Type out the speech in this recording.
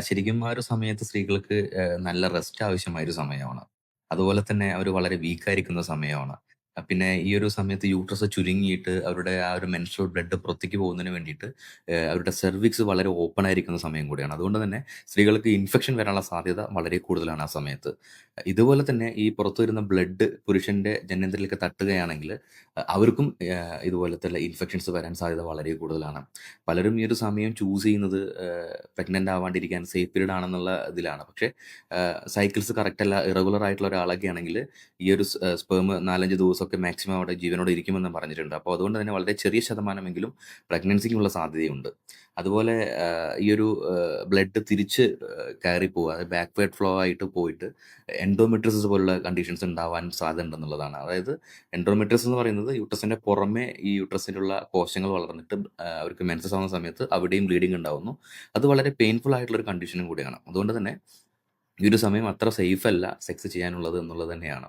ശരിക്കും ആ ഒരു സമയത്ത് സ്ത്രീകൾക്ക് നല്ല റെസ്റ്റ് ആവശ്യമായ ഒരു സമയമാണ്. അതുപോലെ തന്നെ അവർ വളരെ വീക്കായിരിക്കുന്ന സമയമാണ്. പിന്നെ ഈ ഒരു സമയത്ത് യൂട്രസ് ചുരുങ്ങിയിട്ട് അവരുടെ ആ ഒരു മെൻഷൽ ബ്ലഡ് പുറത്തേക്ക് പോകുന്നതിന് വേണ്ടിയിട്ട് അവരുടെ സെർവിക്സ് വളരെ ഓപ്പൺ ആയിരിക്കുന്ന സമയം കൂടിയാണ്. അതുകൊണ്ട് തന്നെ സ്ത്രീകൾക്ക് ഇൻഫെക്ഷൻ വരാനുള്ള സാധ്യത വളരെ കൂടുതലാണ് ആ സമയത്ത്. ഇതുപോലെ തന്നെ ഈ പുറത്തു വരുന്ന ബ്ലഡ് പുരുഷന്റെ ജനനത്തിലേക്ക് തട്ടുകയാണെങ്കിൽ അവർക്കും ഇതുപോലത്തെ ഇൻഫെക്ഷൻസ് വരാൻ സാധ്യത വളരെ കൂടുതലാണ്. പലരും ഈ ഒരു സമയം ചൂസ് ചെയ്യുന്നത് പ്രഗ്നന്റ് ആവാണ്ടിരിക്കാൻ സേഫ് പീരീഡ് ആണെന്നുള്ള ഇതിലാണ്. പക്ഷേ സൈക്കിൾസ് കറക്റ്റ് അല്ല ഇറഗുലർ ആയിട്ടുള്ള ഒരാളൊക്കെ ആണെങ്കിൽ ഈ ഒരു സ്പേം നാലഞ്ച് സ്പെർം 4, 5 മാക്സിമം അവിടെ ജീവനോടെ ഇരിക്കുമെന്ന് പറഞ്ഞിട്ടുണ്ട്. അപ്പോൾ അതുകൊണ്ട് തന്നെ വളരെ ചെറിയ ശതമാനമെങ്കിലും പ്രഗ്നൻസിക്കുള്ള സാധ്യതയുണ്ട്. അതുപോലെ ഈ ഒരു ബ്ലഡ് തിരിച്ച് കയറി പോവുക അതായത് ബാക്ക്വേർഡ് ഫ്ലോ ആയിട്ട് പോയിട്ട് എൻഡോമെട്രിസസ് പോലുള്ള കണ്ടീഷൻസ് ഉണ്ടാവാൻ സാധ്യത ഉണ്ടെന്നുള്ളതാണ്. അതായത് എൻഡോമെട്രിസ് എന്ന് പറയുന്നത് യൂട്രസിന്റെ പുറമേ ഈ യൂട്രസിലുള്ള കോശങ്ങൾ വളർന്നിട്ട് അവർക്ക് മെൻസസ് ആവുന്ന സമയത്ത് അവിടെയും ബ്ലീഡിങ് ഉണ്ടാവുന്നു. അത് വളരെ പെയിൻഫുൾ ആയിട്ടുള്ള ഒരു കണ്ടീഷനും കൂടിയാണ്. അതുകൊണ്ട് തന്നെ ഈ ഒരു സമയം അത്ര സേഫ് അല്ല സെക്സ് ചെയ്യാനുള്ളത് എന്നുള്ളത് തന്നെയാണ്.